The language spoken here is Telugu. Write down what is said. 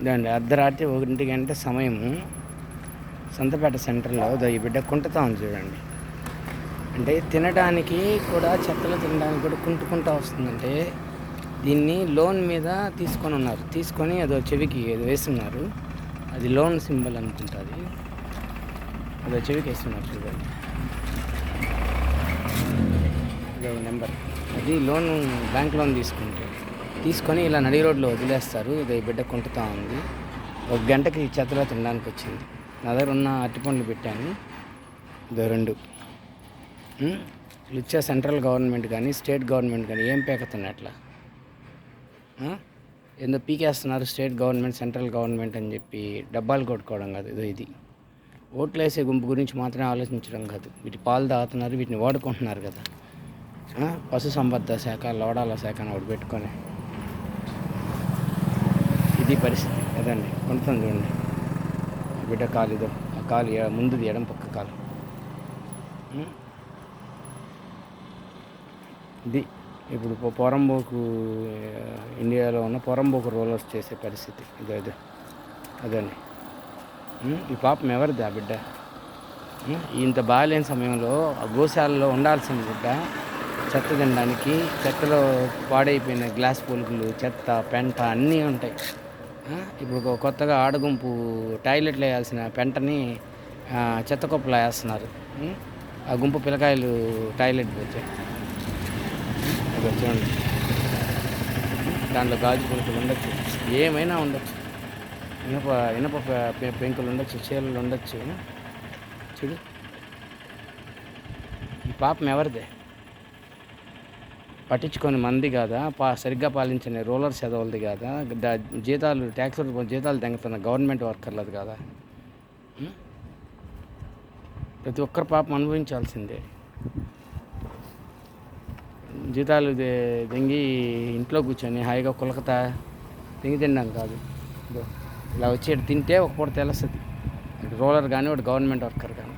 ఇదండి. అర్ధరాత్రి ఒకటి గంట సమయము సంతపేట సెంటర్లో ఈ బిడ్డ కుంటుతా ఉంది చూడండి. అంటే తినడానికి కూడా చెత్తలు తినడానికి కూడా కుంటుకుంటా వస్తుందంటే దీన్ని లోన్ మీద తీసుకొని ఉన్నారు. తీసుకొని అదో చెవికి ఏదో వేస్తున్నారు. అది లోన్ సింబల్ అనుకుంటుంది అదో. చెవికి వేస్తున్నారు చూడండి. ఇదో నెంబర్. అది లోన్ బ్యాంక్ లోన్ తీసుకుంటే. తీసుకొని ఇలా నడి రోడ్లో వదిలేస్తారు. ఇది బిడ్డ కుంటుతా ఉంది. ఒక గంటకి చెత్తలో తినడానికి వచ్చింది. నా దగ్గర ఉన్న అరటిపండ్లు పెట్టాను. ఇదో రెండు. ఇచ్చే సెంట్రల్ గవర్నమెంట్ కానీ స్టేట్ గవర్నమెంట్ కానీ ఏం పేకతున్నాయి అట్లా? ఏందో పీకేస్తున్నారు స్టేట్ గవర్నమెంట్ సెంట్రల్ గవర్నమెంట్ అని చెప్పి డబ్బాలు కొట్టుకోవడం కాదు. ఇదో ఇది. ఓట్లు వేసే గుంపు గురించి మాత్రమే ఆలోచించడం కాదు. వీటి పాలు తాగుతున్నారు వీటిని వాడుకుంటున్నారు కదా? పశు సంపద శాఖ లోడాల శాఖ అని ఒకటి పెట్టుకొని. ఇది పరిస్థితి. అదండి. కొంటుంది చూడండి. ఆ బిడ్డ కాలు ఇదో ఆ కాలు ముందుది ఎడం పక్క కాలు. ఇది ఇప్పుడు పొరంబోకు ఇండియాలో ఉన్న పొరంబోకు రోలర్స్ చేసే పరిస్థితి. ఇదో ఇదో. అదండి. ఈ పాపం ఎవరిది ఆ బిడ్డ? ఇంత బాగాలేని సమయంలో ఆ గోశాలలో ఉండాల్సిన బిడ్డ. చెత్త తినడానికి చెత్తలో పాడైపోయిన గ్లాస్ పొలుకులు చెత్త పెంట అన్నీ ఉంటాయి. ఇప్పుడు కొత్తగా ఆడగుంపు టాయిలెట్లు వేయాల్సిన పెంటని చెత్త కుప్పలో వేస్తున్నారు. ఆ గుంపు పిల్లకాయలు టాయిలెట్ వచ్చాయి చూడండి. దాంట్లో గాజు పులుకులు ఉండొచ్చు. ఏమైనా ఉండొచ్చు. ఇనప ఇనప పెంకులు ఉండొచ్చు చీరలు ఉండొచ్చు. చూడు. ఈ పాపం ఎవరిదే? పట్టించుకొని మంది కాదా? పా సరిగ్గా పాలించిన రూలర్స్ చదవలది కాదా? జీతాలు ట్యాక్స్ జీతాలు తెంగుతున్న గవర్నమెంట్ వర్కర్లది కాదా? ప్రతి ఒక్కరు పాపం అనుభవించాల్సిందే. జీతాలు దే- దెంగి ఇంట్లో కూర్చొని హాయిగా కులకత దెంగి తినడం కాదు. ఇలా వచ్చి తింటే ఒక పూట తెలుస్తుంది. రోలర్ కానీ ఒకటి గవర్నమెంట్ వర్కర్ కానీ